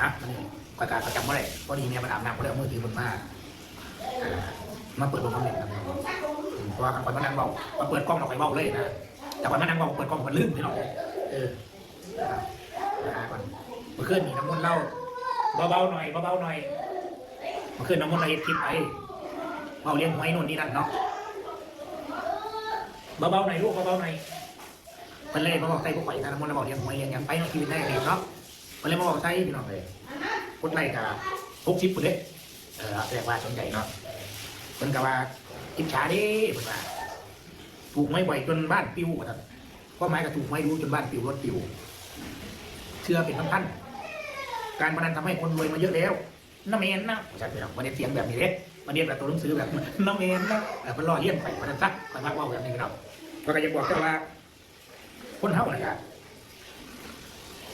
ฮะมันคอยการประจำว่าไรพอดีเมียมาอาบน้ำก็เลยเอามือถือบนมาอ่ามาเปิดลงคอมเมนต์นะครับเพราะว่าคอยมานั่งเบามาเปิดกล้องเราคอยเบาเลยนะแต่คอมานั่งเบาเปิดกล้องมันลื่นไปหน่อยเออนะครับนะก่อนเมื่อคืนนี่น้ำมันเล่าเบาๆหน่อยเบาๆหน่อยเมื่อคืนน้ำมันเราเฮ็ดคลิปไปเบาเลี้ยงหวยนู่นนี่นั่นเนาะเบาๆหน่อยลูกเบาๆหน่อยมันเลยมาบอกใส่พวกข่อยนะมันเลยบอกเลี้ยงหวยเลี้ยงยังไปในชีวิตได้เลยเนาะ มันเลยมาบอกใส่พี่น้องเลยกดไลค์กับพกชิปปุ่นเลยเออแสดงว่าสนใจเนาะเพิ่นกับว่าอิจฉาดิเพิ่นว่าถูกไม้บ่อยจนบ้านปิวหมดครับก็ไม้ก็ถูกไม้รู้จนบ้านปิวรถปิวเชื่อเป็นพันๆการพนันทำให้คนรวยมาเยอะแล้วน้าเมนนะใช่ไหมครับวันนี้เสียงแบบนี้เด้วันนี้แบบตัวหนังสือแบบน้าเมนนะแต่มันล่อเลี้ยงไปมันซักมันมากว่าแบบนี้ครับก็จะบอกแค่ว่าคนเท่าไหร่ครับ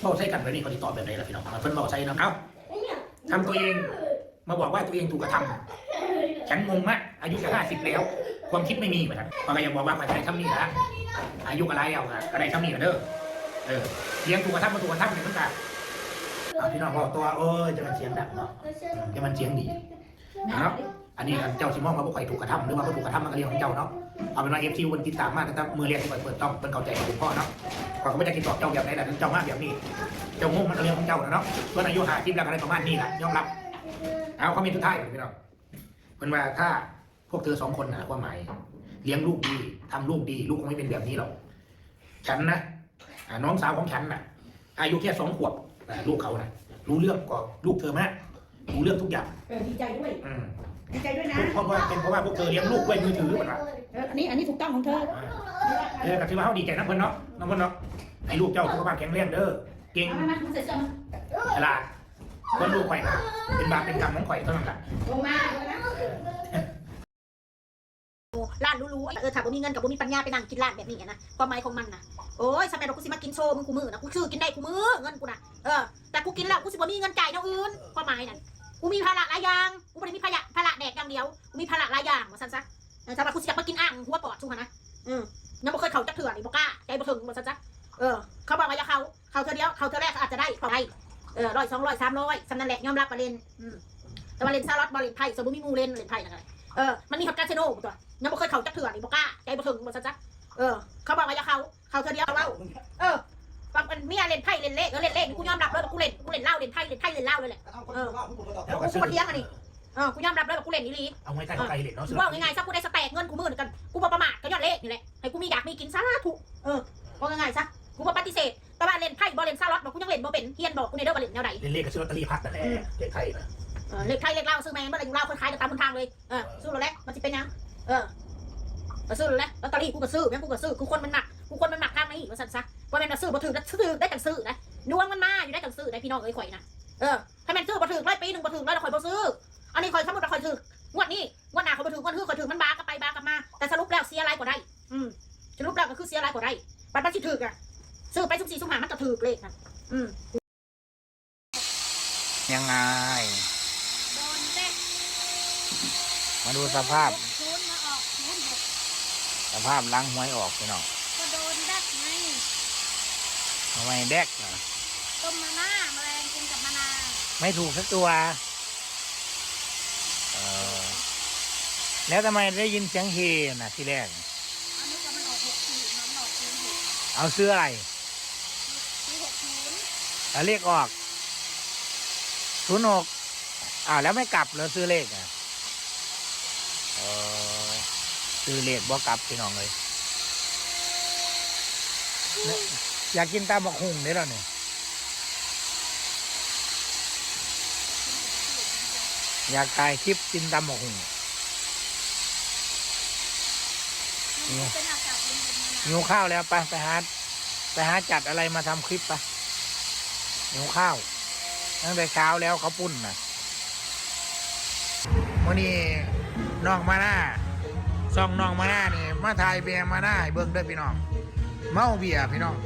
เบาใช้กันแบบนี้เขาติดต่อแบบไหนล่ะพี่น้องมันเพิ่นเบาใช้นะเอ้าทำตัวเองมาบอกว่าตัวเองถูกกระทำฉันงงมากอายุจะห้าสิบแล้ว ความคิดไม่มีเหมือนกันมันก็ยังบอกว่ามาใช้ทำนี่นะอายุอะไรเอาอะได้ทำนี่กันเด้อเออเลี้ยงถูกกระทำมาถูกกระทำเนี่ยมันก็เอาพี่น้องบอกตัวเออจะมันเสียงดังเนาะจะมันเสียงดีนะครับ อันนี้เจ้าชิมองมาบอกใครถูกกระทำหรือว่าบ่ถูกกระทำมันก็เรื่องของเจ้าเนาะเอาเป็นว่าเอฟซีวันติดตามมากนะครับมือเรียกที่เปิดเปิดต้องเป็นเข้าใจของคุณพ่อเนาะก่อนก็ไม่จะกินตอบเจ้าแบบไหนแหละเจ้ามากแบบนี้ เจ้างงมันก็เรื่องของเจ้านะเนาะเพื่อนอายุหาทิพย์แล้วอะไรประมาณนี้แหละยอมรับเอาเขามีทุกท่ายพี่น้องเป็นว่าถ้าพวกเธอสองคนนะความหมายเลี้ยงลูกดีทำลูกดี ลูกคงไม่เป็นแบบนี้หรอกฉันนะอ่าน้องสาวของฉันน่ะอายุแค่สองขวบอ่าลูกเขานะรู้เรื่องก็ลูกเธอมากรู้เรื่องทุกอย่างเออดีใจด้วยอืม ดีใจด้วยนะเพราะว่าเป็นเพราะว่าพวกเธอเลี้ยงลูกด้วยมือถือมันว่าเอออันนี้อันนี้ถูกต้องของเธอเออกับที่ว่าเขาดีใจนะเพิ่นเนาะน้องเพิ่นเนาะให้ลูกเจ้าสุขภาพแข็งแรงเด้อเก่งเอามามาเสร็จแล้วฉลาดคนลูกข่อยนะเป็นบาปเป็นกรรมของข่อยเท่านั้นแหละลงมาลงมาร้านรู้ๆเออถ้าบ่มีเงินกับบ่มีปัญญาไปนั่งกินร้านแบบนี้อะนะความหมายของมันนะโอ้ยสมัยเรากูสิมากินโชว์มึงกูมือนะกูซื้อกินได้กูมือเงินกูนะเออแต่กูกินแล้วกูสิบ่มีเงินจ่ายเท่าอื่นความหมายนั่น กูมีภาระหลายอย่าง กูไม่ได้มีภาระภาระแดกอย่างเดียว กูมีภาระหลายอย่างว่าซั่นซะเออถ้าว่ากูสิอยากมากินอ่างหัวปอดซุหั่นนะอืมยังบ่เคยเข้าจักเถื่อนี่บ่กล้าใจบ่ถึงว่าซั่นซะเออ เขาบอกว่าอย่าเข้าเข้าเทื่อเดียว เข้าเทื่อแรกก็อาจจะได้เขาได้เออร้อยสองร้อยสามร้อยสำนันแหละยอมรับประเด็นอืมแต่ว่าเล่นซาลอตบ่เล่นไพ่สมมติมีมูเล่นเล่นไพ่นั่นแหละเออ มันมีฮอตกาสิโน่ตัวยังบ่เคยเขาจักเถื่อนี่บ่กล้าใจบ่ถึงบ่ซะจ๊ะเออ เขาบอกว่าอย่าเขา เขาเธอเดียวเล่าเออฟังมัน เมียเล่นไพ่เล่นเลขเออเล่นเลขนี่กูยอมรับเลยว่ากูเล่นกูเล่นเหล้าเล่นไพ่เล่นไพ่เล่นเหล้าเลยแหละเออกูกูบ่เถียงอันนี้เออกูยอมรับเลยว่ากูเล่นอีหลีเอาไว้ใกล้ไกลเลยเนาะว่าง่ายๆซะกูได้สแต็กเงินกูมื้อนึงกันกูบ่ประมาทก็ย้อนเลขนี่แหละให้กูมีอยากมีกินซะทุกเออว่าง่ายๆซะกูบ่ปฏิเสธแต่ว่าเล่นไพ่บ่เล่นซาล็อตบ่กูยังเล่นบ่เป็นเฮียนบอกกูในเด้อว่าเล่นแนวใดเล่นเลขกับซื้อลอตเตอรี่พัดนั่นแหละเลขไทยนะเออเลขไทยเลขเหล้าซื้อแม่งบ่ได้อยู่เหล้าคนขายกันตามคนทางเลยเออสู้แล้วแหละมันสิเป็นหยังเออก็ซื้อแล้วลอตเตอรี่กูก็ซื้อแม่งกูก็ซื้อกูคนมันหนักกูคนมันหนักทางนี้ว่าสั่นซะ ว่าแม่นว่าซื้อบ่ถือแล้วซื้อได้จังซื้อนะดวงมันมาอยู่ได้จังซื้อได้พี่น้องเอ้ยข่อยนะเออถ้าแม่นซื้อบ่ถือร้อยปีหนึงบ่ถือร้อยแล้วข่อยบ่ซื้ออันนี้ข่อยสมมุติว่าข่อยถืองวดนี้งวดหน้าข่อยบ่ถืองวดคือข่อยถือมันบากลับไปบากลับมา แต่สรุปแล้วเสียอะไรก็ได้ อืมสรุปแล้วก็คือเสียอะไรก็ได้บัตรมันสิถืออะซื้อไปสุ่มสี่สุ่มห้ามันก็ถือเลขนะอืมยังไง โดนเด็กมาดูสภาพ ศูนย์มาออกศูนย์หกสภาพล้างหวยออกพี่น้องก็โดนเด็กไง ทำไมแดกน่ะต้มมาม่าแมลงกินกับมะนาวไม่ถูกสักตัวเออแล้วทำไมได้ยินเสียงเฮนะที่แรก อันนี้ก็มันออกหกสี่มันออกศูนย์หกเอาซื้ออะไรศูนย์หกศูนย์เอาเลขออกศูนย์หกอ่าวแล้วไม่กลับเหรอซื้อเลขอะเออซื้อเลขบ่กลับพี่น้องเลย เนี่ย อยากกินตามบักหุ่งได้แล้วเนี่ยอยากถ่ายคลิปกินตามบักหุ่งมันเป็นอากาศเย็นๆนะหิวข้าวแล้วไปไปหาไปหาจัดอะไรมาทำคลิปไปหิวข้าว ตั้งแต่เช้าแล้วเขาปุ้นนะวันนี้น้องมาหน้าซองน้องมาหน้านี่มาถ่ายเบียร์มาหน้าให้เบิ่งเด้วยพี่น้อง เมาเบียร์พี่น้อง